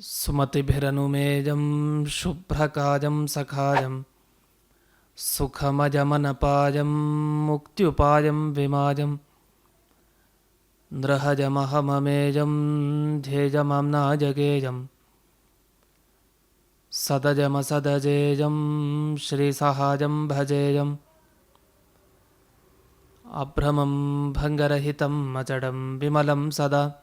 सुमतिभिरनुमेजं शुभ्रकाजं सखाजं, सुखमजमनपाजं मुक्त्युपायं विमाजं, नृहजमहममेजं ध्येजमम्नाजगेजं सदजमसदजेजं, श्रीसहाजं भजेयम् अभ्रमं भङ्गरहितम् अचडं विमलं सदा।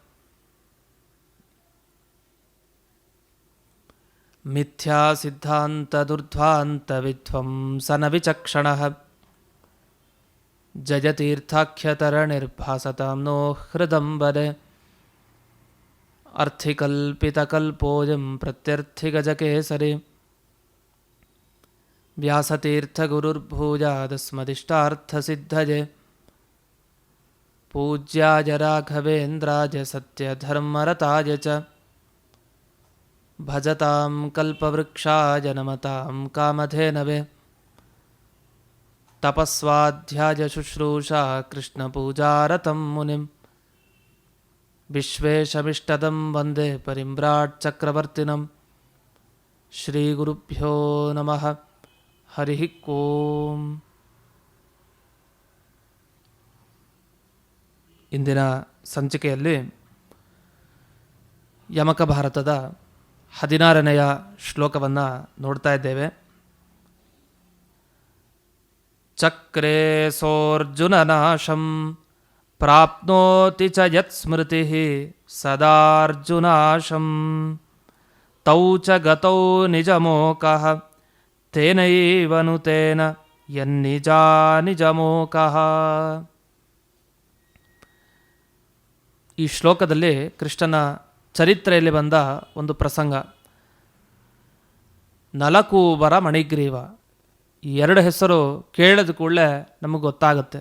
मिथ्यासिद्धान्तदुर्ध्वान्तविध्वंसनविचक्षणः जयतीर्थाख्यतरणिर्भासतां नो हृदम्बरे अर्थिकल्पितकल्पोऽयं प्रत्यर्थिगजकेसरि। व्यासतीर्थगुरुर्भूजादस्मदिष्टार्थसिद्धये पूज्याय राघवेन्द्राय सत्यधर्मरताय च। ಭಜತಾಂ ಕಲ್ಪವೃಕ್ಷಾಯ ನಮತಾಂ ಕಾಮಧೇನವೆ. ತಪಸ್ವಾಧ್ಯಾಯ ಶುಶ್ರೂಷಾ ಕೃಷ್ಣ ಪೂಜಾರತಂ ಮುನಿಂ. ವಿಶ್ವೇಶಮಿಷ್ಟದಂ ವಂದೇ ಪರಿಂಬ್ರಾಟ್ ಚಕ್ರವರ್ತಿನಂ. ಶ್ರೀ ಗುರುಭ್ಯೋ ನಮಃ. ಹರಿ ಓಂ. ಇಂದಿನ ಸಂಚಿಕೆಯಲ್ಲಿ ಯಮಕ ಭಾರತದ ಹದಿನಾರನೆಯ ಶ್ಲೋಕವನ್ನು ನೋಡ್ತಾ ಇದ್ದೇವೆ. ಚಕ್ರೇ ಸೋರ್ಜುನನಾಶಂ ಪ್ರಾಪ್ನೋತಿ ಚ ಯತ್ ಸ್ಮೃತಿ ಸದಾರ್ಜುನಾಶಂ. ತೌ ಚ ಗತೌ ನಿಜಮೋಕಃ ತೇನೈವನು ತೇನ ಯನ್ನಿಜಾ ನಿಜಮೋಕಃ. ಈ ಶ್ಲೋಕದಲ್ಲಿ ಕೃಷ್ಣನ ಚರಿತ್ರೆಯಲ್ಲಿ ಬಂದ ಒಂದು ಪ್ರಸಂಗ. ನಲಕೂಬರ ಮಣಿಗ್ರೀವ, ಈ ಎರಡು ಹೆಸರು ಕೇಳಿದ ಕೂಡಲೇ ನಮಗೆ ಗೊತ್ತಾಗುತ್ತೆ.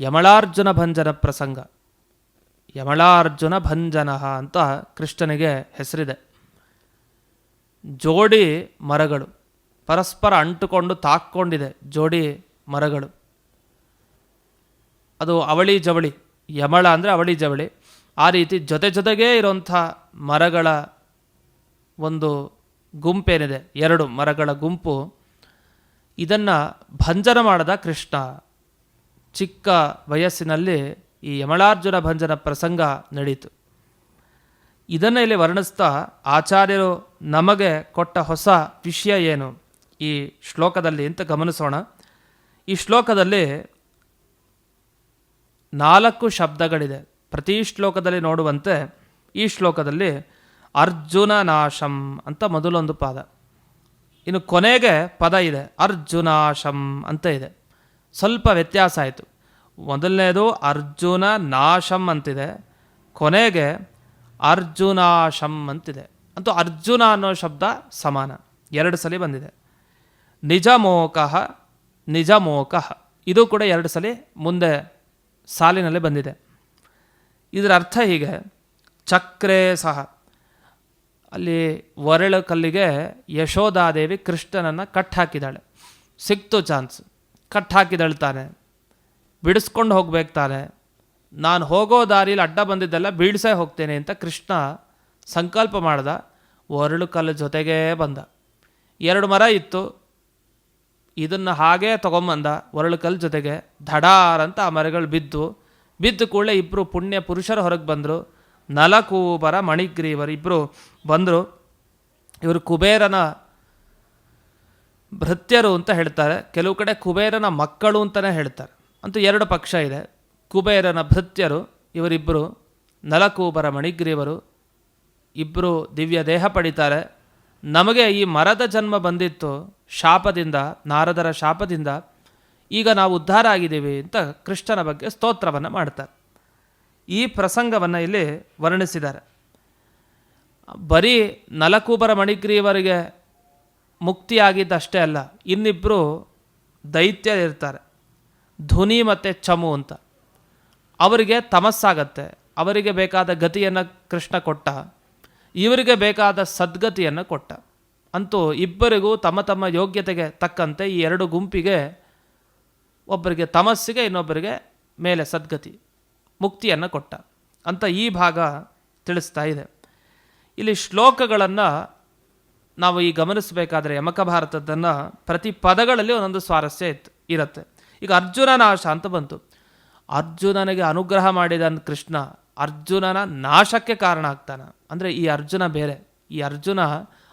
ಯಮಳಾರ್ಜುನ ಭಂಜನ ಪ್ರಸಂಗ. ಯಮಳಾರ್ಜುನ ಭಂಜನ ಅಂತ ಕೃಷ್ಣನಿಗೆ ಹೆಸರಿದೆ. ಜೋಡಿ ಮರಗಳು, ಪರಸ್ಪರ ಅಂಟುಕೊಂಡು ತಾಕ್ಕೊಂಡಿದೆ ಜೋಡಿ ಮರಗಳು. ಅದು ಅವಳಿ ಜವಳಿ, ಯಮಳ ಅಂದರೆ ಅವಳಿ ಜವಳಿ. ಆ ರೀತಿ ಜೊತೆ ಜೊತೆಗೇ ಇರೋಂಥ ಮರಗಳ ಒಂದು ಗುಂಪೇನಿದೆ, ಎರಡು ಮರಗಳ ಗುಂಪು. ಇದನ್ನು ಭಂಜನ ಮಾಡದ ಕೃಷ್ಣ. ಚಿಕ್ಕ ವಯಸ್ಸಿನಲ್ಲಿ ಈ ಯಮಳಾರ್ಜುನ ಭಂಜನ ಪ್ರಸಂಗ ನಡೀತು. ಇದನ್ನು ಇಲ್ಲಿ ವರ್ಣಿಸ್ತಾ ಆಚಾರ್ಯರು ನಮಗೆ ಕೊಟ್ಟ ಹೊಸ ವಿಷಯ ಏನು? ಈ ಶ್ಲೋಕದಲ್ಲಿ ಅಂತ ಗಮನಿಸೋಣ. ಈ ಶ್ಲೋಕದಲ್ಲಿ ನಾಲ್ಕು ಶಬ್ದಗಳಿದೆ. ಪ್ರತಿ ಶ್ಲೋಕದಲ್ಲಿ ನೋಡುವಂತೆ ಈ ಶ್ಲೋಕದಲ್ಲಿ ಅರ್ಜುನ ನಾಶಂ ಅಂತ ಮೊದಲೊಂದು ಪದ. ಇನ್ನು ಕೊನೆಗೆ ಪದ ಇದೆ, ಅರ್ಜುನಾಶಂ ಅಂತ ಇದೆ. ಸ್ವಲ್ಪ ವ್ಯತ್ಯಾಸ ಆಯಿತು. ಮೊದಲನೇದು ಅರ್ಜುನ ನಾಶಂ ಅಂತಿದೆ, ಕೊನೆಗೆ ಅರ್ಜುನಾಶಂ ಅಂತಿದೆ. ಅಂತೂ ಅರ್ಜುನ ಅನ್ನೋ ಶಬ್ದ ಸಮಾನ, ಎರಡು ಸಲ ಬಂದಿದೆ. ನಿಜಮೋಕಃ ನಿಜಮೋಕಃ, ಇದು ಕೂಡ ಎರಡು ಸಲ ಮುಂದೆ ಸಾಲಿನಲ್ಲಿ ಬಂದಿದೆ. ಇದರ ಅರ್ಥ ಹೀಗೆ. ಚಕ್ರೆ ಸಹ. ಅಲ್ಲಿ ಒರಳು ಕಲ್ಲಿಗೆ ಯಶೋಧಾದೇವಿ ಕೃಷ್ಣನನ್ನು ಕಟ್ ಹಾಕಿದ್ದಾಳೆ. ಸಿಕ್ತು ಚಾನ್ಸ್. ಕಟ್ ಹಾಕಿದಳು ತಾನೆ ಬಿಡಿಸ್ಕೊಂಡು ಹೋಗ್ಬೇಕು ತಾನೆ ನಾನು ಹೋಗೋ ದಾರಿಲಿ ಅಡ್ಡ ಬಂದಿದ್ದೆಲ್ಲ ಬೀಳ್ಸೇ ಹೋಗ್ತೇನೆ ಅಂತ ಕೃಷ್ಣ ಸಂಕಲ್ಪ ಮಾಡ್ದ. ಒರಳು ಕಲ್ಲು ಜೊತೆಗೇ ಬಂದ. ಎರಡು ಮರ ಇತ್ತು. ಇದನ್ನು ಹಾಗೇ ತೊಗೊಂಬಂದ ಒರಳು ಕಲ್ಲು ಜೊತೆಗೆ. ಧಡಾರ್ ಅಂತ ಆ ಮರಗಳು ಬಿದ್ದು ಬಿದ್ದು ಕೂಡಲೇ ಇಬ್ಬರು ಪುಣ್ಯ ಪುರುಷರು ಹೊರಗೆ ಬಂದರು. ನಲಕೂಬರ ಮಣಿಗ್ರೀವರು ಇಬ್ಬರು ಬಂದರು. ಇವರು ಕುಬೇರನ ಭೃತ್ಯರು ಅಂತ ಹೇಳ್ತಾರೆ. ಕೆಲವು ಕಡೆ ಕುಬೇರನ ಮಕ್ಕಳು ಅಂತಲೇ ಹೇಳ್ತಾರೆ. ಅಂತೂ ಎರಡು ಪಕ್ಷ ಇದೆ. ಕುಬೇರನ ಭೃತ್ಯರು ಇವರಿಬ್ಬರು ನಲಕೂಬರ ಮಣಿಗ್ರೀವರು. ಇಬ್ಬರು ದಿವ್ಯ ದೇಹ ಪಡಿತಾರೆ. ನಮಗೆ ಈ ಮರದ ಜನ್ಮ ಬಂದಿತ್ತು ಶಾಪದಿಂದ, ನಾರದರ ಶಾಪದಿಂದ. ಈಗ ನಾವು ಉದ್ಧಾರ ಆಗಿದ್ದೇವೆ ಅಂತ ಕೃಷ್ಣನ ಬಗ್ಗೆ ಸ್ತೋತ್ರವನ್ನು ಮಾಡ್ತಾರೆ. ಈ ಪ್ರಸಂಗವನ್ನು ಇಲ್ಲಿ ವರ್ಣಿಸಿದ್ದಾರೆ. ಬರೀ ನಲಕೂಬರ ಮಣಿಗ್ರೀವರಿಗೆ ಮುಕ್ತಿಯಾಗಿದ್ದಷ್ಟೇ ಅಲ್ಲ ಇನ್ನಿಬ್ಬರು ದೈತ್ಯ ಇರ್ತಾರೆ ಧ್ವನಿ ಮತ್ತು ಚಮು ಅಂತ. ಅವರಿಗೆ ತಮಸ್ಸಾಗತ್ತೆ, ಅವರಿಗೆ ಬೇಕಾದ ಗತಿಯನ್ನು ಕೃಷ್ಣ ಕೊಟ್ಟ, ಇವರಿಗೆ ಬೇಕಾದ ಸದ್ಗತಿಯನ್ನು ಕೊಟ್ಟ. ಅಂತೂ ಇಬ್ಬರಿಗೂ ತಮ್ಮ ತಮ್ಮ ಯೋಗ್ಯತೆಗೆ ತಕ್ಕಂತೆ ಈ ಎರಡು ಗುಂಪಿಗೆ ಒಬ್ಬರಿಗೆ ತಮಸ್ಸಿಗೆ, ಇನ್ನೊಬ್ಬರಿಗೆ ಮೇಲೆ ಸದ್ಗತಿ, ಮುಕ್ತಿಯನ್ನು ಕೊಟ್ಟ. ಅಂತ ಈ ಭಾಗ ತಿಳಿಸ್ತಾ ಇದೆ. ಇಲ್ಲಿ ಶ್ಲೋಕಗಳನ್ನು ನಾವು ಈ ಗಮನಿಸಬೇಕಾದ್ರೆ ಯಮಕ ಭಾರತದನ್ನು ಪ್ರತಿ ಪದಗಳಲ್ಲಿ ಒಂದೊಂದು ಸ್ವಾರಸ್ಯ ಇತ್ತು ಇರುತ್ತೆ. ಈಗ ಅರ್ಜುನ ನಾಶ ಅಂತ ಬಂತು. ಅರ್ಜುನನಿಗೆ ಅನುಗ್ರಹ ಮಾಡಿದ ಕೃಷ್ಣ ಅರ್ಜುನನ ನಾಶಕ್ಕೆ ಕಾರಣ ಆಗ್ತಾನೆ. ಅಂದರೆ ಈ ಅರ್ಜುನ ಬೇರೆ. ಈ ಅರ್ಜುನ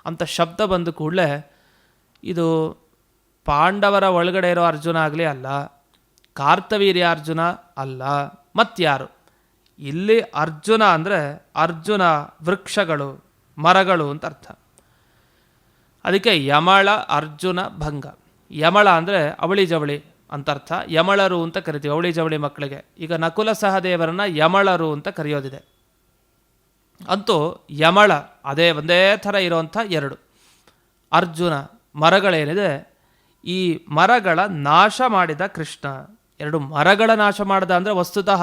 ಅಂತ ಶಬ್ದ ಬಂದ ಕೂಡಲೇ ಇದು ಪಾಂಡವರ ಒಳಗಡೆ ಇರೋ ಅರ್ಜುನ ಆಗಲಿ ಅಲ್ಲ, ಕಾರ್ತವೀರ್ಯ ಅರ್ಜುನ ಅಲ್ಲ ಮತ್ತಾರು ಇಲ್ಲಿ ಅರ್ಜುನ ಅಂದರೆ ಅರ್ಜುನ ವೃಕ್ಷಗಳು, ಮರಗಳು ಅಂತ ಅರ್ಥ. ಅದಕ್ಕೆ ಯಮಳ ಅರ್ಜುನ ಭಂಗ. ಯಮಳ ಅಂದರೆ ಅವಳಿ ಜವಳಿ ಅಂತ ಅರ್ಥ. ಯಮಳರು ಅಂತ ಕರಿತೀವಿ, ಅವಳಿ ಜವಳಿ ಮಕ್ಕಳಿಗೆ. ಈಗ ನಕುಲ ಸಹದೇವರನ್ನ ಯಮಳರು ಅಂತ ಕರೆಯೋದಿದೆ. ಅಂತೂ ಯಮಳ, ಅದೇ ಒಂದೇ ಥರ ಇರೋವಂಥ ಎರಡು. ಅರ್ಜುನ, ಮರಗಳೇನಿದೆ ಈ ಮರಗಳ ನಾಶ ಮಾಡಿದ ಕೃಷ್ಣ. ಎರಡು ಮರಗಳ ನಾಶ ಮಾಡಿದ ಅಂದರೆ ವಸ್ತುತಃ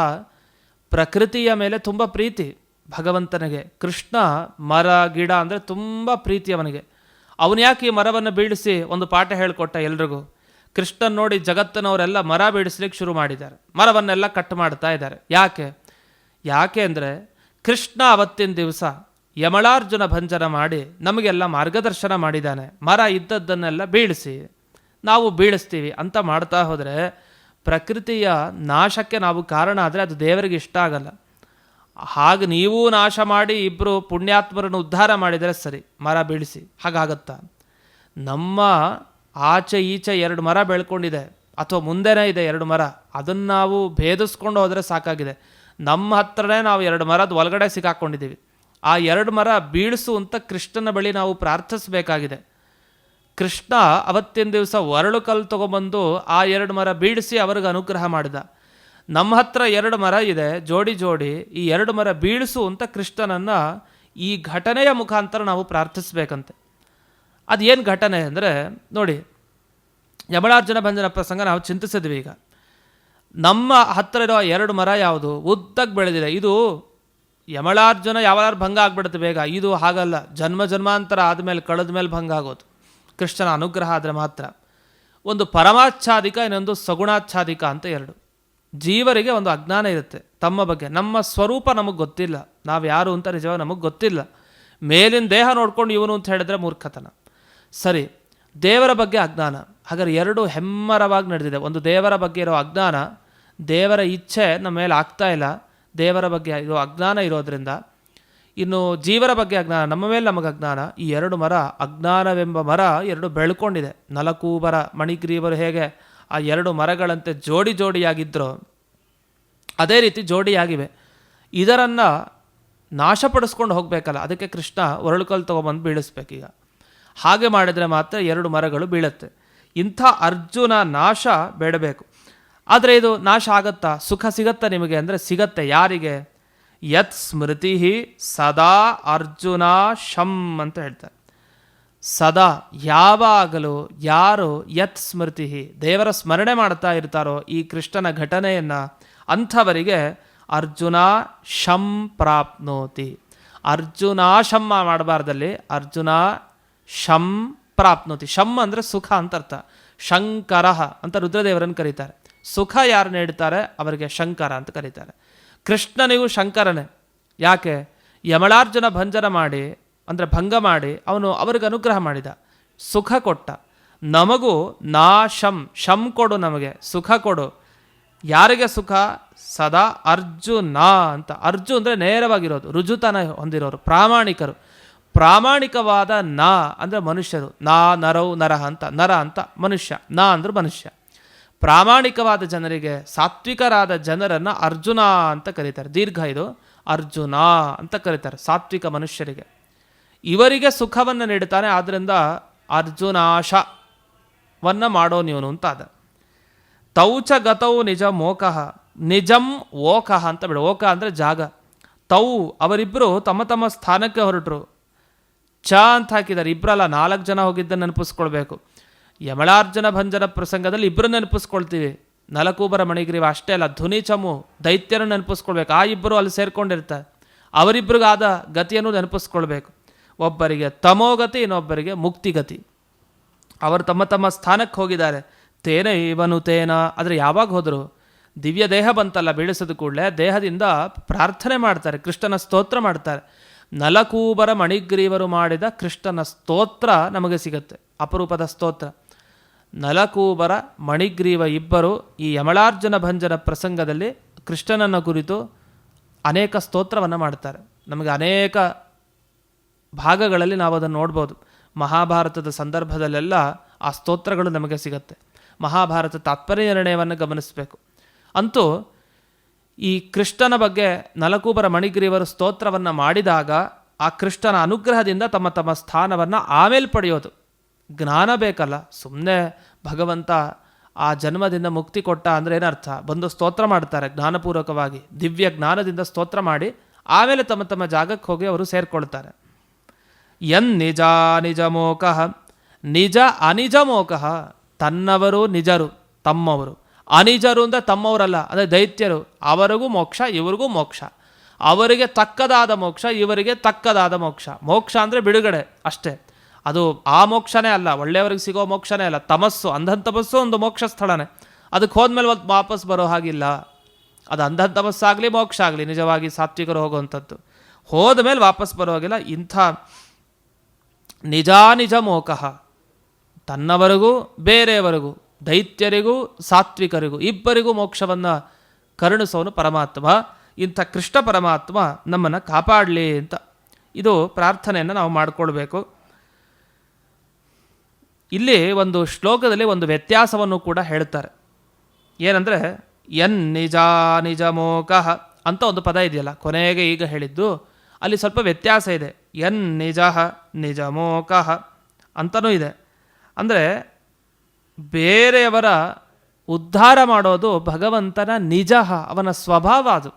ಪ್ರಕೃತಿಯ ಮೇಲೆ ತುಂಬ ಪ್ರೀತಿ. ಭಗವಂತನಿಗೆ ಕೃಷ್ಣ ಮರ, ಗಿಡ ಅಂದರೆ ತುಂಬ ಪ್ರೀತಿ ಅವನಿಗೆ. ಅವನು ಯಾಕೆ ಈ ಮರವನ್ನು ಬೀಳಿಸಿ ಒಂದು ಪಾಠ ಹೇಳಿಕೊಟ್ಟ ಎಲ್ರಿಗೂ? ಕೃಷ್ಣನ್ ನೋಡಿ ಜಗತ್ತನವರೆಲ್ಲ ಮರ ಬೀಳಿಸ್ಲಿಕ್ಕೆ ಶುರು ಮಾಡಿದ್ದಾರೆ. ಮರವನ್ನೆಲ್ಲ ಕಟ್ ಮಾಡ್ತಾ ಇದ್ದಾರೆ. ಯಾಕೆ? ಯಾಕೆ ಅಂದರೆ ಕೃಷ್ಣ ಅವತ್ತಿನ ದಿವಸ ಯಮಳಾರ್ಜುನ ಭಂಜನ ಮಾಡಿ ನಮಗೆಲ್ಲ ಮಾರ್ಗದರ್ಶನ ಮಾಡಿದ್ದಾನೆ. ಮರ ಇದ್ದದ್ದನ್ನೆಲ್ಲ ಬೀಳಿಸಿ. ನಾವು ಬೀಳಿಸ್ತೀವಿ ಅಂತ ಮಾಡ್ತಾ ಹೋದರೆ ಪ್ರಕೃತಿಯ ನಾಶಕ್ಕೆ ನಾವು ಕಾರಣ ಆದರೆ ಅದು ದೇವರಿಗೆ ಇಷ್ಟ ಆಗಲ್ಲ. ಹಾಗೆ ನೀವೂ ನಾಶ ಮಾಡಿ ಇಬ್ಬರು ಪುಣ್ಯಾತ್ಮರನ್ನು ಉದ್ಧಾರ ಮಾಡಿದರೆ ಸರಿ, ಮರ ಬೀಳಿಸಿ, ಹಾಗಾಗತ್ತಾ? ನಮ್ಮ ಆಚೆ ಈಚೆ ಎರಡು ಮರ ಬೆಳ್ಕೊಂಡಿದೆ, ಅಥವಾ ಮುಂದೆನೇ ಇದೆ ಎರಡು ಮರ, ಅದನ್ನು ನಾವು ಭೇದಿಸ್ಕೊಂಡು ಹೋದರೆ ಸಾಕಾಗಿದೆ. ನಮ್ಮ ಹತ್ರನೇ ನಾವು ಎರಡು ಮರದ ಒಳಗಡೆ ಸಿಕ್ಕಾಕೊಂಡಿದ್ದೀವಿ. ಆ ಎರಡು ಮರ ಬೀಳಿಸು ಅಂತ ಕೃಷ್ಣನ ಬಳಿ ನಾವು ಪ್ರಾರ್ಥಿಸಬೇಕಾಗಿದೆ. ಕೃಷ್ಣ ಅವತ್ತಿನ ದಿವಸ ಒರಳು ಕಲ್ಲು ತೊಗೊಂಬಂದು ಆ ಎರಡು ಮರ ಬೀಳಿಸಿ ಅವ್ರಿಗೆ ಅನುಗ್ರಹ ಮಾಡಿದ. ನಮ್ಮ ಹತ್ರ ಎರಡು ಮರ ಇದೆ, ಜೋಡಿ ಜೋಡಿ, ಈ ಎರಡು ಮರ ಬೀಳಿಸು ಅಂತ ಕೃಷ್ಣನನ್ನು ಈ ಘಟನೆಯ ಮುಖಾಂತರ ನಾವು ಪ್ರಾರ್ಥಿಸ್ಬೇಕಂತೆ. ಏನು ಘಟನೆ ಅಂದರೆ, ನೋಡಿ, ಯಮಳಾರ್ಜುನ ಭಂಜನ ಪ್ರಸಂಗ ನಾವು ಚಿಂತಿಸಿದ್ವಿ ಈಗ. ನಮ್ಮ ಹತ್ತಿರ ಇರೋ ಎರಡು ಮರ ಯಾವುದು? ಉದ್ದಕ್ಕೆ ಬೆಳೆದಿದೆ. ಇದು ಯಮಳಾರ್ಜುನ ಯಾವಾರು ಭಂಗ ಆಗ್ಬಿಡುತ್ತೆ ಬೇಗ. ಇದು ಹಾಗಲ್ಲ. ಜನ್ಮ ಜನ್ಮಾಂತರ ಆದಮೇಲೆ ಕಳೆದ ಮೇಲೆ ಭಂಗ ಆಗೋದು. ಕೃಷ್ಣನ ಅನುಗ್ರಹ ಆದರೆ ಮಾತ್ರ. ಒಂದು ಪರಮಾಚ್ಛಾದಿಕ, ಇನ್ನೊಂದು ಸಗುಣಾಚ್ಛಾದಿಕ ಅಂತ ಎರಡು. ಜೀವರಿಗೆ ಒಂದು ಅಜ್ಞಾನ ಇರುತ್ತೆ. ತಮ್ಮ ಬಗ್ಗೆ, ನಮ್ಮ ಸ್ವರೂಪ ನಮಗೆ ಗೊತ್ತಿಲ್ಲ. ನಾವು ಯಾರು ಅಂತ ನಿಜವಾಗಿ ನಮಗೆ ಗೊತ್ತಿಲ್ಲ. ಮೇಲಿನ ದೇಹ ನೋಡ್ಕೊಂಡು ಇವನು ಅಂತ ಹೇಳಿದ್ರೆ ಮೂರ್ಖತನ. ಸರಿ, ದೇವರ ಬಗ್ಗೆ ಅಜ್ಞಾನ. ಹಾಗಾದ್ರೆ ಎರಡು ಹೆಮ್ಮರವಾಗಿ ನಡೆದಿದೆ. ಒಂದು ದೇವರ ಬಗ್ಗೆ ಇರೋ ಅಜ್ಞಾನ, ದೇವರ ಇಚ್ಛೆ ನಮ್ಮ ಮೇಲೆ ಆಗ್ತಾ ಇಲ್ಲ. ದೇವರ ಬಗ್ಗೆ ಇರೋ ಅಜ್ಞಾನ ಇರೋದ್ರಿಂದ ಇನ್ನು ಜೀವರ ಬಗ್ಗೆ ಅಜ್ಞಾನ, ನಮ್ಮ ಮೇಲೆ ನಮಗೆ ಅಜ್ಞಾನ, ಈ ಎರಡು ಮರ, ಅಜ್ಞಾನವೆಂಬ ಮರ ಎರಡು ಬೆಳ್ಕೊಂಡಿದೆ. ನಲಕೂಬರ ಮಣಿಗ್ರೀವರು ಹೇಗೆ ಆ ಎರಡು ಮರಗಳಂತೆ ಜೋಡಿ ಜೋಡಿಯಾಗಿದ್ದರೋ ಅದೇ ರೀತಿ ಜೋಡಿಯಾಗಿವೆ. ಇದರನ್ನು ನಾಶಪಡಿಸ್ಕೊಂಡು ಹೋಗಬೇಕಲ್ಲ, ಅದಕ್ಕೆ ಕೃಷ್ಣ ಒರಳುಕಲ್ ತೊಗೊಂಬಂದು ಬೀಳಿಸ್ಬೇಕೀಗ. ಹಾಗೆ ಮಾಡಿದರೆ ಮಾತ್ರ ಎರಡು ಮರಗಳು ಬೀಳುತ್ತೆ. ಇಂಥ ಅರ್ಜುನ ನಾಶ ಬೇಡಬೇಕು. ಆದರೆ ಇದು ನಾಶ ಆಗತ್ತಾ? ಸುಖ ಸಿಗತ್ತಾ ನಿಮಗೆ? ಅಂದರೆ ಸಿಗತ್ತೆ ಯಾರಿಗೆ? ಯತ್ ಸ್ಮೃತಿ ಸದಾ ಅರ್ಜುನ ಶಂ ಅಂತ ಹೇಳ್ತಾರೆ. ಸದಾ ಯಾವಾಗಲೂ ಯಾರು ಯತ್ ಸ್ಮೃತಿ ದೇವರ ಸ್ಮರಣೆ ಮಾಡ್ತಾ ಇರ್ತಾರೋ ಈ ಕೃಷ್ಣನ ಘಟನೆಯನ್ನು ಅಂಥವರಿಗೆ ಅರ್ಜುನ ಶಂ ಪ್ರಾಪ್ನೋತಿ. ಅರ್ಜುನ ಶಮ್ಮ ಮಾಡಬಾರ್ದಲ್ಲಿ ಅರ್ಜುನ ಶಂ ಪ್ರಾಪ್ನೋತಿ. ಶಂ ಅಂದರೆ ಸುಖ ಅಂತ ಅರ್ಥ. ಶಂಕರ ಅಂತ ರುದ್ರದೇವರನ್ನು ಕರೀತಾರೆ. ಸುಖ ಯಾರು ನೀಡ್ತಾರೆ ಅವರಿಗೆ ಶಂಕರ ಅಂತ ಕರೀತಾರೆ. ಕೃಷ್ಣನಿಗೂ ಶಂಕರನೇ. ಯಾಕೆ? ಯಮಳಾರ್ಜುನ ಭಂಜನ ಮಾಡಿ, ಅಂದರೆ ಭಂಗ ಮಾಡಿ, ಅವನು ಅವ್ರಿಗೆ ಅನುಗ್ರಹ ಮಾಡಿದ. ಸುಖ ಕೊಟ್ಟ. ನಮಗೂ ನಾ ಶಂ ಶಂ ಕೊಡು ನಮಗೆ, ಸುಖ ಕೊಡು. ಯಾರಿಗೆ ಸುಖ? ಸದಾ ಅರ್ಜುನ ಅಂತ. ಅರ್ಜು ಅಂದರೆ ನೇರವಾಗಿರೋದು, ರುಜುತನ ಹೊಂದಿರೋರು, ಪ್ರಾಮಾಣಿಕರು. ಪ್ರಾಮಾಣಿಕವಾದ ನಾ ಅಂದರೆ ಮನುಷ್ಯರು. ನಾ ನರವು ನರಹ ಅಂತ. ನರ ಅಂತ ಮನುಷ್ಯ. ನಾ ಅಂದ್ರೆ ಮನುಷ್ಯ. ಪ್ರಾಮಾಣಿಕವಾದ ಜನರಿಗೆ ಸಾತ್ವಿಕರಾದ ಜನರನ್ನು ಅರ್ಜುನ ಅಂತ ಕರೀತಾರೆ. ದೀರ್ಘ ಇದು. ಅರ್ಜುನ ಅಂತ ಕರೀತಾರೆ ಸಾತ್ವಿಕ ಮನುಷ್ಯರಿಗೆ. ಇವರಿಗೆ ಸುಖವನ್ನು ನೀಡುತ್ತಾನೆ ಆದ್ದರಿಂದ ಅರ್ಜುನಾಶವನ್ನು ಮಾಡೋ ನೀವನು ಅಂತ ಅದ ತೌಚ ಗತೌ ನಿಜ ಮೋಕಃ, ನಿಜಂ ಓಕಃ ಅಂತ ಬಿಡು. ಓಕ ಅಂದರೆ ಜಾಗ. ತೌ ಅವರಿಬ್ಬರು ತಮ್ಮ ತಮ್ಮ ಸ್ಥಾನಕ್ಕೆ ಹೊರಟರು. ಚ ಅಂತ ಹಾಕಿದ್ದಾರೆ. ಇಬ್ಬರಲ್ಲ ನಾಲ್ಕು ಜನ ಹೋಗಿದ್ದನ್ನು ನೆನಪಿಸ್ಕೊಳ್ಬೇಕು. ಯಮಳಾರ್ಜುನ ಭಂಜನ ಪ್ರಸಂಗದಲ್ಲಿ ಇಬ್ಬರು ನೆನಪಿಸ್ಕೊಳ್ತೀವಿ. ನಲಕೂಬರ ಮಣಿಗ್ರೀವ ಅಷ್ಟೇ ಅಲ್ಲ, ಧ್ವನಿ ಚಮು ದೈತ್ಯರು ನೆನಪಿಸ್ಕೊಳ್ಬೇಕು. ಆ ಇಬ್ಬರು ಅಲ್ಲಿ ಸೇರ್ಕೊಂಡಿರ್ತಾರೆ ಅವರಿಬ್ಬರಿಗಾದ ಗತಿಯನ್ನು ನೆನಪಿಸ್ಕೊಳ್ಬೇಕು. ಒಬ್ಬರಿಗೆ ತಮೋಗತಿ, ಇನ್ನೊಬ್ಬರಿಗೆ ಮುಕ್ತಿಗತಿ. ಅವರು ತಮ್ಮ ತಮ್ಮ ಸ್ಥಾನಕ್ಕೆ ಹೋಗಿದ್ದಾರೆ. ತೇನ ಇವನು ತೇನ. ಆದರೆ ಯಾವಾಗ ಹೋದರು? ದಿವ್ಯ ದೇಹ ಬಂತಲ್ಲ, ಬೀಳಿಸಿದ ಕೂಡಲೇ ದೇಹದಿಂದ ಪ್ರಾರ್ಥನೆ ಮಾಡ್ತಾರೆ, ಕೃಷ್ಣನ ಸ್ತೋತ್ರ ಮಾಡ್ತಾರೆ. ನಲಕೂಬರ ಮಣಿಗ್ರೀವರು ಮಾಡಿದ ಕೃಷ್ಣನ ಸ್ತೋತ್ರ ನಮಗೆ ಸಿಗುತ್ತೆ. ಅಪರೂಪದ ಸ್ತೋತ್ರ. ನಲಕೂಬರ, ಮಣಿಗ್ರೀವ ಇಬ್ಬರು ಈ ಯಮಳಾರ್ಜುನ ಭಂಜನ ಪ್ರಸಂಗದಲ್ಲಿ ಕೃಷ್ಣನನ್ನು ಕುರಿತು ಅನೇಕ ಸ್ತೋತ್ರವನ್ನು ಮಾಡ್ತಾರೆ. ನಮಗೆ ಅನೇಕ ಭಾಗಗಳಲ್ಲಿ ನಾವು ಅದನ್ನು ನೋಡ್ಬೋದು. ಮಹಾಭಾರತದ ಸಂದರ್ಭದಲ್ಲೆಲ್ಲ ಆ ಸ್ತೋತ್ರಗಳು ನಮಗೆ ಸಿಗುತ್ತೆ. ಮಹಾಭಾರತ ತಾತ್ಪರ್ಯ ನಿರ್ಣಯವನ್ನು ಗಮನಿಸಬೇಕು. ಅಂತೂ ಈ ಕೃಷ್ಣನ ಬಗ್ಗೆ ನಲಕೂಬರ, ಮಣಿಗ್ರೀವರು ಸ್ತೋತ್ರವನ್ನು ಮಾಡಿದಾಗ ಆ ಕೃಷ್ಣನ ಅನುಗ್ರಹದಿಂದ ತಮ್ಮ ತಮ್ಮ ಸ್ಥಾನವನ್ನು ಆಮೇಲೆ ಪಡೆಯೋದು. ಜ್ಞಾನ ಬೇಕಲ್ಲ ಸುಮ್ಮನೆ ಭಗವಂತ ಆ ಜನ್ಮದಿಂದ ಮುಕ್ತಿ ಕೊಟ್ಟ ಅಂದರೆ ಏನರ್ಥ? ಬಂದು ಸ್ತೋತ್ರ ಮಾಡ್ತಾರೆ ಜ್ಞಾನಪೂರ್ವಕವಾಗಿ, ದಿವ್ಯ ಜ್ಞಾನದಿಂದ ಸ್ತೋತ್ರ ಮಾಡಿ ಆಮೇಲೆ ತಮ್ಮ ತಮ್ಮ ಜಾಗಕ್ಕೆ ಹೋಗಿ ಅವರು ಸೇರಿಕೊಳ್ತಾರೆ. ಎನ್ ನಿಜ ನಿಜ ಮೋಕಃ, ನಿಜ ಅನಿಜ ಮೋಕಃ, ತನ್ನವರು ನಿಜರು, ತಮ್ಮವರು. ಅನಿಜರು ಅಂದರೆ ತಮ್ಮವರಲ್ಲ, ಅಂದರೆ ದೈತ್ಯರು. ಅವರಿಗೂ ಮೋಕ್ಷ, ಇವರಿಗೂ ಮೋಕ್ಷ. ಅವರಿಗೆ ತಕ್ಕದಾದ ಮೋಕ್ಷ, ಇವರಿಗೆ ತಕ್ಕದಾದ ಮೋಕ್ಷ. ಮೋಕ್ಷ ಅಂದರೆ ಬಿಡುಗಡೆ ಅಷ್ಟೇ. ಅದು ಆ ಮೋಕ್ಷನೇ ಅಲ್ಲ, ಒಳ್ಳೆಯವರಿಗೆ ಸಿಗೋ ಮೋಕ್ಷನೇ ಅಲ್ಲ, ತಮಸ್ಸು, ಅಂಧನ್ ತಮಸ್ಸು ಒಂದು ಮೋಕ್ಷ ಸ್ಥಳನೇ. ಅದಕ್ಕೆ ಹೋದ್ಮೇಲೆ ಒಂದು ವಾಪಸ್ ಬರೋ ಹಾಗಿಲ್ಲ. ಅದು ಅಂಧನ್ ತಮಸ್ಸಾಗಲಿ ಮೋಕ್ಷ ಆಗಲಿ, ನಿಜವಾಗಿ ಸಾತ್ವಿಕರು ಹೋಗುವಂಥದ್ದು. ಹೋದ ಮೇಲೆ ವಾಪಸ್ ಬರೋ ಹಾಗಿಲ್ಲ. ಇಂಥ ನಿಜಾನಿಜ ಮೋಕಃ, ತನ್ನವರೆಗೂ, ಬೇರೆಯವರೆಗೂ, ದೈತ್ಯರಿಗೂ, ಸಾತ್ವಿಕರಿಗೂ, ಇಬ್ಬರಿಗೂ ಮೋಕ್ಷವನ್ನು ಕರುಣಿಸೋನು ಪರಮಾತ್ಮ. ಇಂಥ ಕೃಷ್ಣ ಪರಮಾತ್ಮ ನಮ್ಮನ್ನು ಕಾಪಾಡಲಿ ಅಂತ ಇದು ಪ್ರಾರ್ಥನೆಯನ್ನು ನಾವು ಮಾಡಿಕೊಳ್ಬೇಕು. ಇಲ್ಲಿ ಒಂದು ಶ್ಲೋಕದಲ್ಲಿ ಒಂದು ವ್ಯತ್ಯಾಸವನ್ನು ಕೂಡ ಹೇಳ್ತಾರೆ ಏನಂದರೆ, ಎನ್ ನಿಜ ನಿಜ ಮೋಕಃ ಅಂತ ಒಂದು ಪದ ಇದೆಯಲ್ಲ, ಕೊನೆಗೆ ಈಗ ಹೇಳಿದ್ದು, ಅಲ್ಲಿ ಸ್ವಲ್ಪ ವ್ಯತ್ಯಾಸ ಇದೆ. ಎನ್ ನಿಜ ನಿಜ ಮೋಕಃ ಅಂತನೂ ಇದೆ. ಅಂದರೆ, ಬೇರೆಯವರ ಉದ್ಧಾರ ಮಾಡೋದು ಭಗವಂತನ ನಿಜ, ಅವನ ಸ್ವಭಾವ ಅದು.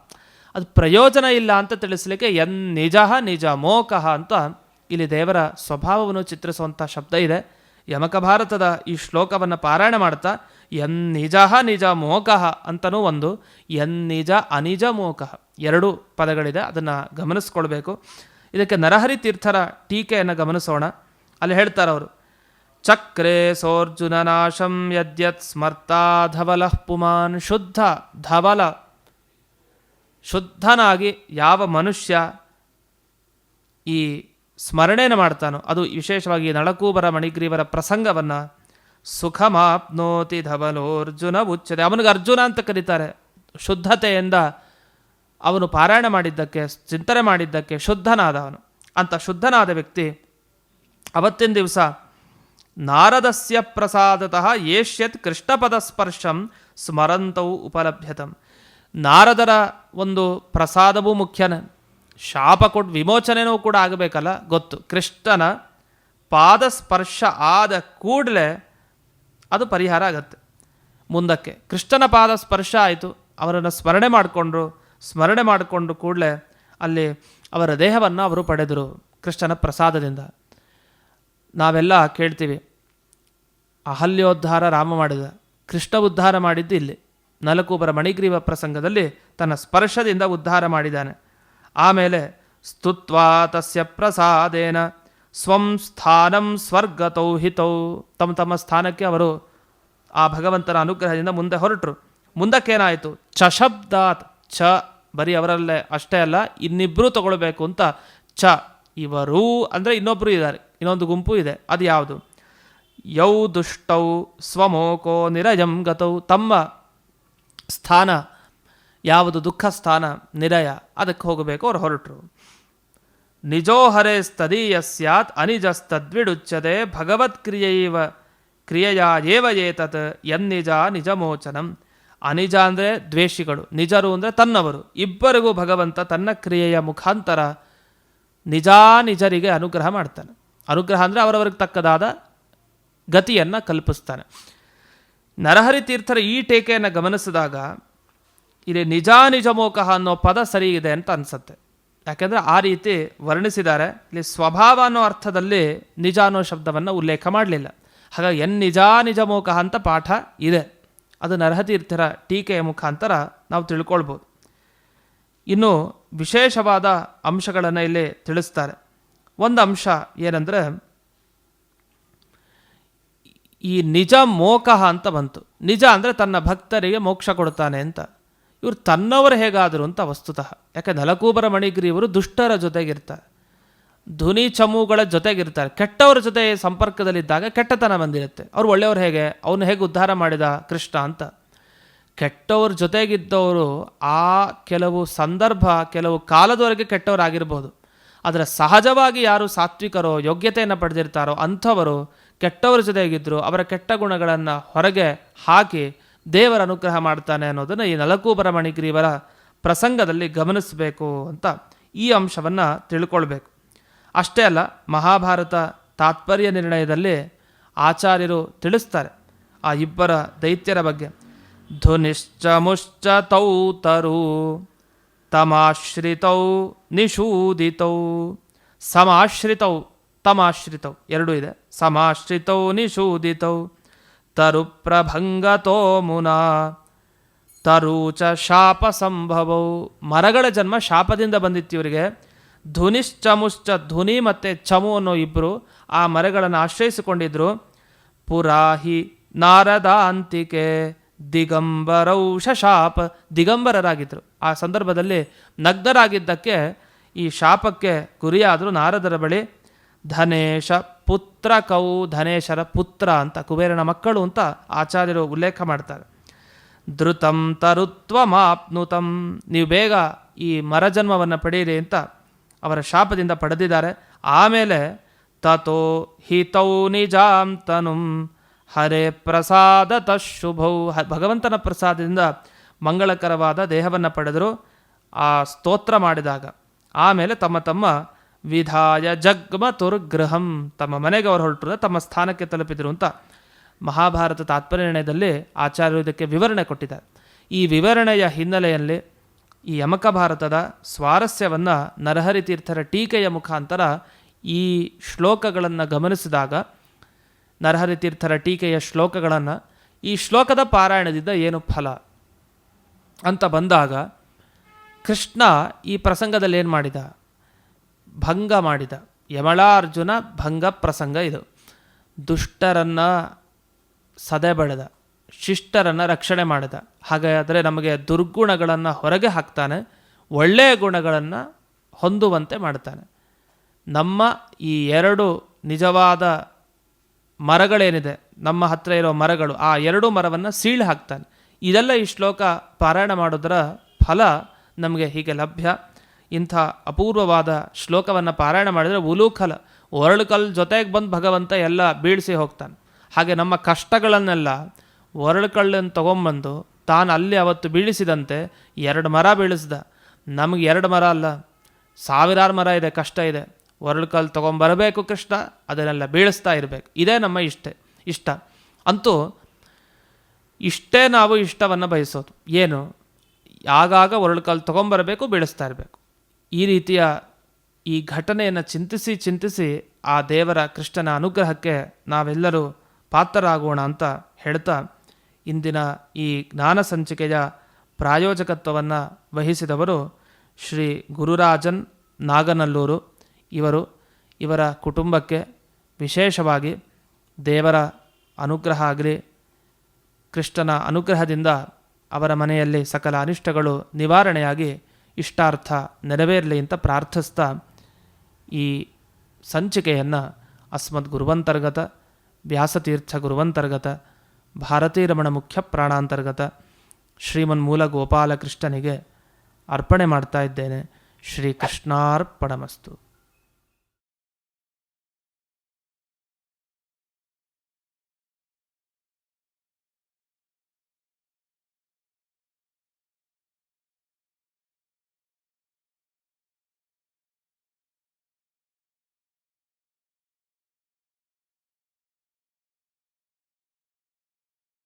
ಅದು ಪ್ರಯೋಜನ ಇಲ್ಲ ಅಂತ ತಿಳಿಸ್ಲಿಕ್ಕೆ ಎನ್ ನಿಜ ನಿಜ ಮೋಕಃ ಅಂತ ಇಲ್ಲಿ ದೇವರ ಸ್ವಭಾವವನ್ನು ಚಿತ್ರಿಸುವಂಥ ಶಬ್ದ ಇದೆ. ಯಮಕ ಭಾರತದ ಈ ಶ್ಲೋಕವನ್ನು ಪಾರಾಯಣ ಮಾಡ್ತಾ ಎನ್ ನಿಜ ನಿಜ ಮೋಕಃ ಅಂತನೂ ಒಂದು ಎನ್ ನಿಜ ಅನಿಜ ಮೋಕಃ, ಎರಡು ಪದಗಳಿದೆ, ಅದನ್ನು ಗಮನಿಸ್ಕೊಳ್ಬೇಕು. ಇದಕ್ಕೆ ನರಹರಿ ತೀರ್ಥರ ಟೀಕೆಯನ್ನು ಗಮನಿಸೋಣ. ಅಲ್ಲಿ ಹೇಳ್ತಾರೆ ಅವರು, ಚಕ್ರೆ ಸೋರ್ಜುನ ನಾಶಂ ಯದ್ಯತ್ ಸ್ಮರ್ತಾ ಧವಲ ಪುಮಾನ್ ಶುದ್ಧ ಧವಲ, ಶುದ್ಧನಾಗಿ ಯಾವ ಮನುಷ್ಯ ಈ ಸ್ಮರಣೆಯನ್ನು ಮಾಡ್ತಾನೋ. ಅದು ವಿಶೇಷವಾಗಿ ನಳಕೂಬರ ಮಣಿಗ್ರೀವರ ಪ್ರಸಂಗವನ್ನು ಸುಖಮಾಪ್ನೋತಿ ಧವಲೋರ್ಜುನ ಉಚ್ಚತೆ ಅವನಿಗೆ ಅರ್ಜುನ ಅಂತ ಕರೀತಾರೆ. ಶುದ್ಧತೆಯಿಂದ ಅವನು ಪಾರಾಯಣ ಮಾಡಿದ್ದಕ್ಕೆ, ಚಿಂತನೆ ಮಾಡಿದ್ದಕ್ಕೆ ಶುದ್ಧನಾದವನು ಅಂತ ಶುದ್ಧನಾದ ವ್ಯಕ್ತಿ ಅವತ್ತಿನ ದಿವಸ ನಾರದಸ್ಯ ಪ್ರಸಾದತಃ ಏಷ್ಯತ್ ಕೃಷ್ಣಪದ ಸ್ಪರ್ಶಂ ಸ್ಮರಂತವು ಉಪಲಭ್ಯತಂ. ನಾರದರ ಒಂದು ಪ್ರಸಾದವೂ ಮುಖ್ಯನೇ. ಶಾಪ ಕೊಟ್ಟು ವಿಮೋಚನೆನೂ ಕೂಡ ಆಗಬೇಕಲ್ಲ? ಗೊತ್ತು. ಕೃಷ್ಣನ ಪಾದ ಸ್ಪರ್ಶ ಆದ ಕೂಡಲೇ ಅದು ಪರಿಹಾರ ಆಗತ್ತೆ. ಮುಂದಕ್ಕೆ ಕೃಷ್ಣನ ಪಾದ ಸ್ಪರ್ಶ ಆಯಿತು. ಅವರನ್ನು ಸ್ಮರಣೆ ಮಾಡಿಕೊಂಡ್ರು. ಸ್ಮರಣೆ ಮಾಡಿಕೊಂಡು ಕೂಡಲೇ ಅಲ್ಲಿ ಅವರ ದೇಹವನ್ನು ಅವರು ಪಡೆದರು ಕೃಷ್ಣನ ಪ್ರಸಾದದಿಂದ. ನಾವೆಲ್ಲ ಕೇಳ್ತೀವಿ, ಅಹಲ್ಯೋದ್ಧಾರ ರಾಮ ಮಾಡಿದ, ಕೃಷ್ಣ ಉದ್ಧಾರ ಮಾಡಿದ್ದು ಇಲ್ಲಿ. ನಲಕೂಬರ ಮಣಿಗ್ರೀವ ಪ್ರಸಂಗದಲ್ಲಿ ತನ್ನ ಸ್ಪರ್ಶದಿಂದ ಉದ್ಧಾರ ಮಾಡಿದ್ದಾನೆ. ಆಮೇಲೆ ಸ್ತುತ್ವಾ ತಸ್ಯ ಪ್ರಸಾದೇನ ಸ್ವಂ ಸ್ಥಾನಂ ಸ್ವರ್ಗತೌ ಹಿತೌ. ತಮ್ಮ ತಮ್ಮ ಸ್ಥಾನಕ್ಕೆ ಅವರು ಆ ಭಗವಂತನ ಅನುಗ್ರಹದಿಂದ ಮುಂದೆ ಹೊರಟರು. ಮುಂದಕ್ಕೇನಾಯಿತು? ಚ ಶಬ್ದಾತ್ ಚ ಬರೀ ಅವರಲ್ಲೇ ಅಷ್ಟೇ ಅಲ್ಲ ಇನ್ನಿಬ್ಬರೂ ತಗೊಳ್ಬೇಕು ಅಂತ ಚ. ಇವರು ಅಂದರೆ ಇನ್ನೊಬ್ಬರು ಇದ್ದಾರೆ, ಇನ್ನೊಂದು ಗುಂಪು ಇದೆ, ಅದು ಯಾವುದು? ಯೌ ದುಷ್ಟೌ ಸ್ವಮೋಕೋ ನಿರಯಂ ಗತೌ. ತಮ್ಮ ಸ್ಥಾನ ಯಾವುದು ದುಃಖ, ಸ್ಥಾನ, ನಿರಯ, ಅದಕ್ಕೆ ಹೋಗಬೇಕು ಅವ್ರು ಹೊರಟರು. ನಿಜೋ ಹರೇಸ್ತದೀಯ ಸ್ಯಾತ್, ಅನಿಜಸ್ತದ್ವಿಡುಚ್ಯತೆ, ಭಗವತ್ಕ್ರಿಯೈವ, ಕ್ರಿಯೆಯ ಏವ ಏತತ್ ಎನ್ನಿಜ ನಿಜಮೋಚನಂ. ಅನಿಜ ಅಂದರೆ ದ್ವೇಷಿಗಳು, ನಿಜರು ಅಂದರೆ ತನ್ನವರು. ಇಬ್ಬರಿಗೂ ಭಗವಂತ ತನ್ನ ಕ್ರಿಯೆಯ ಮುಖಾಂತರ ನಿಜಾನಿಜರಿಗೆ ಅನುಗ್ರಹ ಮಾಡ್ತಾನೆ. ಅನುಗ್ರಹ ಅಂದರೆ ಅವರವರಿಗೆ ತಕ್ಕದಾದ ಗತಿಯನ್ನು ಕಲ್ಪಿಸ್ತಾನೆ. ನರಹರಿ ತೀರ್ಥರ ಈ ಟೇಕೆಯನ್ನು ಗಮನಿಸಿದಾಗ ಇಲ್ಲಿ ನಿಜ ನಿಜಮೋಕಃ ಅನ್ನೋ ಪದ ಸರಿ ಇದೆ ಅಂತ ಅನಿಸುತ್ತೆ. ಯಾಕೆಂದರೆ ಆ ರೀತಿ ವರ್ಣಿಸಿದ್ದಾರೆ. ಇಲ್ಲಿ ಸ್ವಭಾವ ಅನ್ನೋ ಅರ್ಥದಲ್ಲಿ ನಿಜ ಅನ್ನೋ ಶಬ್ದವನ್ನು ಉಲ್ಲೇಖ ಮಾಡಲಿಲ್ಲ. ಹಾಗಾಗಿ ಎನ್ ನಿಜ ನಿಜ ಮೋಕ ಅಂತ ಪಾಠ ಇದೆ. ಅದು ನರಹತೀರ್ಥರ ಟೀಕೆಯ ಮುಖಾಂತರ ನಾವು ತಿಳ್ಕೊಳ್ಬೋದು. ಇನ್ನು ವಿಶೇಷವಾದ ಅಂಶಗಳನ್ನು ಇಲ್ಲಿ ತಿಳಿಸ್ತಾರೆ. ಒಂದು ಅಂಶ ಏನಂದರೆ, ಈ ನಿಜ ಮೋಕಃ ಅಂತ ಬಂತು. ನಿಜ ಅಂದರೆ ತನ್ನ ಭಕ್ತರಿಗೆ ಮೋಕ್ಷ ಕೊಡ್ತಾನೆ ಅಂತ. ಇವರು ತನ್ನವರು ಹೇಗಾದರು ಅಂತ ವಸ್ತುತಃ. ಯಾಕೆ ನಲಕೂಬರ ಮಣಿಗ್ರೀವರು ದುಷ್ಟರ ಜೊತೆಗಿರ್ತಾರೆ. ಧ್ವನಿ ಚಮುಗಳ ಜೊತೆಗಿರ್ತಾರೆ. ಕೆಟ್ಟವರ ಜೊತೆ ಸಂಪರ್ಕದಲ್ಲಿದ್ದಾಗ ಕೆಟ್ಟತನ ಬಂದಿರುತ್ತೆ. ಅವ್ರು ಒಳ್ಳೆಯವ್ರು ಹೇಗೆ? ಅವನು ಹೇಗೆ ಉದ್ಧಾರ ಮಾಡಿದ ಕೃಷ್ಣ ಅಂತ. ಕೆಟ್ಟವ್ರ ಜೊತೆಗಿದ್ದವರು ಆ ಕೆಲವು ಸಂದರ್ಭ, ಕೆಲವು ಕಾಲದವರೆಗೆ ಕೆಟ್ಟವರಾಗಿರ್ಬೋದು. ಆದರೆ ಸಹಜವಾಗಿ ಯಾರು ಸಾತ್ವಿಕರೋ, ಯೋಗ್ಯತೆಯನ್ನು ಪಡೆದಿರ್ತಾರೋ ಅಂಥವರು ಕೆಟ್ಟವರ ಜೊತೆಗಿದ್ದರು ಅವರ ಕೆಟ್ಟ ಗುಣಗಳನ್ನು ಹೊರಗೆ ಹಾಕಿ ದೇವರ ಅನುಗ್ರಹ ಮಾಡ್ತಾನೆ ಅನ್ನೋದನ್ನು ಈ ನಲಕೂಬರ ಮಣಿಗ್ರೀವರ ಪ್ರಸಂಗದಲ್ಲಿ ಗಮನಿಸಬೇಕು ಅಂತ ಈ ಅಂಶವನ್ನು ತಿಳ್ಕೊಳ್ಬೇಕು. ಅಷ್ಟೇ ಅಲ್ಲ, ಮಹಾಭಾರತ ತಾತ್ಪರ್ಯ ನಿರ್ಣಯದಲ್ಲಿ ಆಚಾರ್ಯರು ತಿಳಿಸ್ತಾರೆ ಆ ಇಬ್ಬರ ದೈತ್ಯರ ಬಗ್ಗೆ. ಧುನಿಶ್ಚ ಮುಶ್ಚ ತೌ ತರು, ತಮಾಶ್ರಿತೌ ನಿಷೂದಿತೌ, ಸಮಾಶ್ರಿತೌ ತಮಾಶ್ರಿತೌ, ಎರಡೂ ಇದೆ. ಸಮಾಶ್ರಿತೌ ನಿಷೂದಿತೌ ತರು ಪ್ರಭಂಗತೋ ಮುನಾ. ತರೂಚ ಶಾಪ ಸಂಭವೋ. ಮರಗಳ ಜನ್ಮ ಶಾಪದಿಂದ ಬಂದಿತ್ತು ಇವರಿಗೆ. ಧುನಿಶ್ಚಮುಶ್ಚ ಧುನಿ ಮತ್ತು ಚಮು ಅನ್ನೋ ಇಬ್ಬರು ಆ ಮರಗಳನ್ನು ಆಶ್ರಯಿಸಿಕೊಂಡಿದ್ರು. ಪುರಾಹಿ ನಾರದ ಅಂತಿಕೆ ದಿಗಂಬರೌಷ ಶಾಪ ದಿಗಂಬರರಾಗಿದ್ದರು ಆ ಸಂದರ್ಭದಲ್ಲಿ ನಗ್ನರಾಗಿದ್ದಕ್ಕೆ ಈ ಶಾಪಕ್ಕೆ ಗುರಿಯಾದರು ನಾರದರ ಬಳಿ ಧನೇಶ ಪುತ್ರ ಕೌ ಧನೇಶರ ಪುತ್ರ ಅಂತ ಕುಬೇರನ ಮಕ್ಕಳು ಅಂತ ಆಚಾರ್ಯರು ಉಲ್ಲೇಖ ಮಾಡ್ತಾರೆ. ಧೃತಂ ತರುತ್ವಮಾಪ್ನುತಂ, ನೀವು ಬೇಗ ಈ ಮರಜನ್ಮವನ್ನು ಪಡೆಯಿರಿ ಅಂತ ಅವರ ಶಾಪದಿಂದ ಪಡೆದಿದ್ದಾರೆ. ಆಮೇಲೆ ತಥೋ ಹಿತೌ ನಿಜಾಂ ತನುಂ, ಹರೇ ಪ್ರಸಾದ ಶುಭೌ ಭಗವಂತನ ಪ್ರಸಾದದಿಂದ ಮಂಗಳಕರವಾದ ದೇಹವನ್ನು ಪಡೆದರು. ಆ ಸ್ತೋತ್ರ ಮಾಡಿದಾಗ. ಆಮೇಲೆ ತಮ್ಮ ತಮ್ಮ ವಿಧಾಯ ಜಗ್ಮ ತುರ್ಗೃಹಂ ತಮ್ಮ ಮನೆಗೆ ಅವರು ಹೊರಟರು, ತಮ್ಮ ಸ್ಥಾನಕ್ಕೆ ತಲುಪಿದರು ಅಂತ ಮಹಾಭಾರತ ತಾತ್ಪರ್ಯ ನಿರ್ಣಯದಲ್ಲಿ ಆಚಾರ್ಯರು ಇದಕ್ಕೆ ವಿವರಣೆ ಕೊಟ್ಟಿದ್ದಾರೆ. ಈ ವಿವರಣೆಯ ಹಿನ್ನೆಲೆಯಲ್ಲಿ ಈ ಯಮಕ ಭಾರತದ ಸ್ವಾರಸ್ಯವನ್ನು ನರಹರಿ ತೀರ್ಥರ ಟೀಕೆಯ ಮುಖಾಂತರ ಈ ಶ್ಲೋಕಗಳನ್ನು ಗಮನಿಸಿದಾಗ, ನರಹರಿ ತೀರ್ಥರ ಟೀಕೆಯ ಶ್ಲೋಕಗಳನ್ನು, ಈ ಶ್ಲೋಕದ ಪಾರಾಯಣದಿಂದ ಏನು ಫಲ ಅಂತ ಬಂದಾಗ ಕೃಷ್ಣ ಈ ಪ್ರಸಂಗದಲ್ಲಿ ಏನು ಮಾಡಿದ? ಭಂಗ ಮಾಡಿದ. ಯಮಳಾರ್ಜುನ ಭಂಗ ಪ್ರಸಂಗ ಇದು. ದುಷ್ಟರನ್ನು ಸದೆ ಬೆಳೆದ ಶಿಷ್ಟರನ್ನು ರಕ್ಷಣೆ ಮಾಡಿದ. ಹಾಗಾದರೆ ನಮಗೆ ದುರ್ಗುಣಗಳನ್ನು ಹೊರಗೆ ಹಾಕ್ತಾನೆ ಒಳ್ಳೆಯ ಗುಣಗಳನ್ನು ಹೊಂದುವಂತೆ ಮಾಡ್ತಾನೆ. ನಮ್ಮ ಈ ಎರಡು ನಿಜವಾದ ಮರಗಳೇನಿದೆ, ನಮ್ಮ ಹತ್ತಿರ ಇರೋ ಮರಗಳು, ಆ ಎರಡು ಮರವನ್ನು ಸೀಳು ಹಾಕ್ತಾನೆ. ಇದೆಲ್ಲ ಈ ಶ್ಲೋಕ ಪಾರಾಯಣ ಮಾಡೋದರ ಫಲ ನಮಗೆ ಹೀಗೆ ಲಭ್ಯ. ಇಂಥ ಅಪೂರ್ವವಾದ ಶ್ಲೋಕವನ್ನು ಪಾರಾಯಣ ಮಾಡಿದರೆ ಉಲೂಕಲ, ಒರಳುಕಲ್ ಜೊತೆಗೆ ಬಂದು ಭಗವಂತ ಎಲ್ಲ ಬೀಳಿಸಿ ಹೋಗ್ತಾನೆ. ಹಾಗೆ ನಮ್ಮ ಕಷ್ಟಗಳನ್ನೆಲ್ಲ ಒರಳುಕಳ್ಳನ್ನು ತೊಗೊಂಬಂದು ತಾನು ಅಲ್ಲಿ ಅವತ್ತು ಬೀಳಿಸಿದಂತೆ ಎರಡು ಮರ ಬೀಳಿಸ್ದ. ನಮಗೆ ಎರಡು ಮರ ಅಲ್ಲ, ಸಾವಿರಾರು ಮರ ಇದೆ, ಕಷ್ಟ ಇದೆ. ಒರಳುಕಲ್ಲು ತೊಗೊಂಬರಬೇಕು ಕೃಷ್ಣ, ಅದನ್ನೆಲ್ಲ ಬೀಳಿಸ್ತಾ ಇರಬೇಕು. ಇದೇ ನಮ್ಮ ಇಷ್ಟೆ, ಇಷ್ಟ. ಅಂತೂ ಇಷ್ಟೇ ನಾವು ಇಷ್ಟವನ್ನು ಬಯಸೋದು. ಏನು? ಆಗಾಗ ಒರಳುಕಲ್ಲು ತೊಗೊಂಬರಬೇಕು, ಬೀಳಿಸ್ತಾ ಇರಬೇಕು. ಈ ರೀತಿಯ ಈ ಘಟನೆಯನ್ನು ಚಿಂತಿಸಿ ಚಿಂತಿಸಿ ಆ ದೇವರ ಕೃಷ್ಣನ ಅನುಗ್ರಹಕ್ಕೆ ನಾವೆಲ್ಲರೂ ಪಾತ್ರರಾಗೋಣ ಅಂತ ಹೇಳ್ತಾ ಇಂದಿನ ಈ ಜ್ಞಾನ ಸಂಚಿಕೆಯ ಪ್ರಾಯೋಜಕತ್ವವನ್ನು ವಹಿಸಿದವರು ಶ್ರೀ ಗುರುರಾಜನ್ ನಾಗನಲ್ಲೂರು. ಇವರು ಇವರ ಕುಟುಂಬಕ್ಕೆ ವಿಶೇಷವಾಗಿ ದೇವರ ಅನುಗ್ರಹ ಆಗಲಿ, ಕೃಷ್ಣನ ಅನುಗ್ರಹದಿಂದ ಅವರ ಮನೆಯಲ್ಲಿ ಸಕಲ ಅನಿಷ್ಟಗಳು ನಿವಾರಣೆಯಾಗಿ ಇಷ್ಟಾರ್ಥ ನೆರವೇರಲಿ ಅಂತ ಪ್ರಾರ್ಥಿಸ್ತಾ ಈ ಸಂಚಿಕೆಯನ್ನು ಅಸ್ಮದ್ ಗುರುವಂತರ್ಗತ, ವ್ಯಾಸತೀರ್ಥ ಗುರುವಂತರ್ಗತ, ಭಾರತೀರಮಣ ಮುಖ್ಯ ಪ್ರಾಣಾಂತರ್ಗತ ಶ್ರೀಮನ್ಮೂಲ ಗೋಪಾಲಕೃಷ್ಣನಿಗೆ ಅರ್ಪಣೆ ಮಾಡ್ತಾ ಇದ್ದೇನೆ. ಶ್ರೀ ಕೃಷ್ಣಾರ್ಪಣಮಸ್ತು